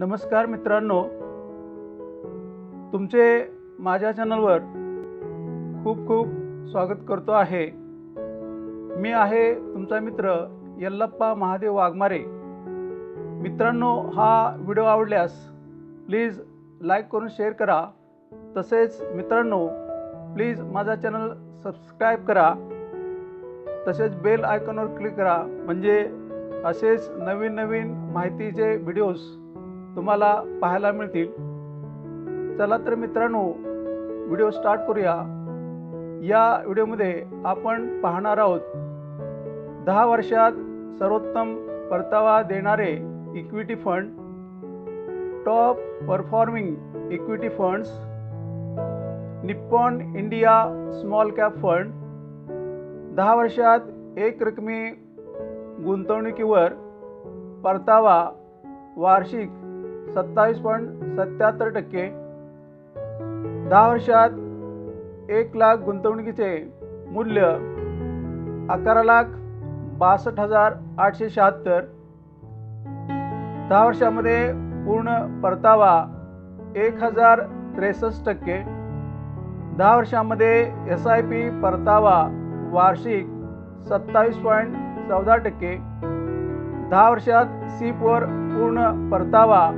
नमस्कार मित्रांनो. तुमचे माझ्या चॅनलवर खूप खूप स्वागत करतो आहे. मी आहे तुमचा मित्र यल्लप्पा महादेव वाघमारे. मित्रांनो हा व्हिडिओ आवडल्यास प्लीज लाईक करून शेअर करा. तसेच मित्रांनो प्लीज माझा चॅनल सबस्क्राईब करा. तसेच बेल आयकॉनवर क्लिक करा. म्हणजे असेच नवीन नवीन माहितीचे व्हिडिओज तुम्हाला पाहायला मिळतील. चला तर मित्रांनो व्हिडिओ स्टार्ट करूया. या व्हिडिओमध्ये आपण पाहणार आहोत दहा वर्षात सर्वोत्तम परतावा देणारे equity fund top performing equity funds Nippon India small cap fund दहा वर्षात एक रकमी गुंतवणुकीवर परतावा वार्षिक सत्तावीस पॉईंट सत्याहत्तर टक्के. दहा वर्षात एक लाख गुंतवणुकीचे मूल्य अकरा लाख बासष्ट हजार आठशे शहात्तर. दहा वर्षामध्ये पूर्ण परतावा एक हजार त्रेसष्ट टक्के. दहा वर्षामध्ये एस आय पी परतावा वार्षिक सत्तावीस पॉईंट चौदा टक्के. दहा वर्षात सीपवर पूर्ण परतावा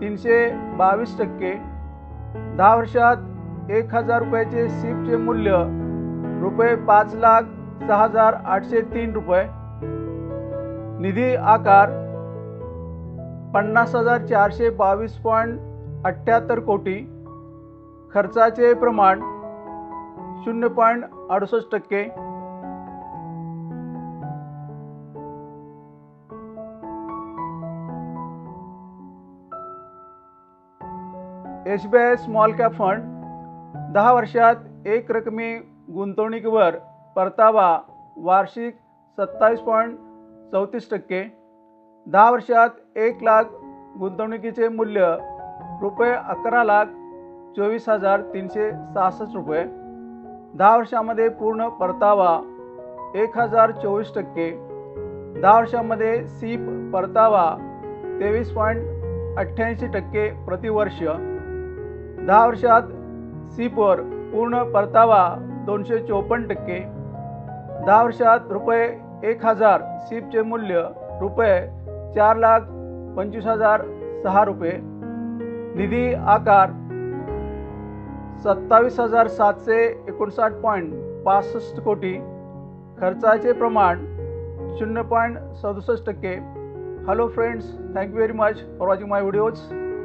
तीनशे बावीस टक्के. दहा वर्षात एक हजार रुपयाचे सीपचे मूल्य रुपये पाच लाख सहा हजार आठशे तीन रुपये. निधी आकार पन्नास हजार चारशे बावीस पॉईंट अठ्ठ्याहत्तर कोटी. खर्चाचे प्रमाण शून्य पॉईंट अडुसष्ट टक्के. S B I small cap fund दहा वर्षात एक रकमी गुंतवणुकीवर परतावा वार्षिक सत्तावीस पॉईंट चौतीस टक्के दहा वर्षात एक लाख गुंतवणुकीचे मूल्य रुपये अकरा लाख चोवीस हजार तीनशे सहासष्ट रुपये दहा वर्षामध्ये पूर्ण परतावा एक हजार चोवीस टक्के दहा वर्षामध्ये सीप परतावा तेवीस पॉईंट अठ्ठ्याऐंशी टक्के प्रतिवर्ष दहा वर्षात सीपवर पूर्ण परतावा दोनशे चोपन्न टक्के. दहा वर्षात रुपये एक हजार सीपचे मूल्य रुपये चार लाख पंचवीस हजार सहा रुपये. निधी आकार सत्तावीस हजार सातशे एकोणसाठ पॉईंट पासष्ट कोटी. खर्चाचे प्रमाण शून्य पॉईंट सदुसष्ट टक्के. Hello friends thank you very much for watching my videos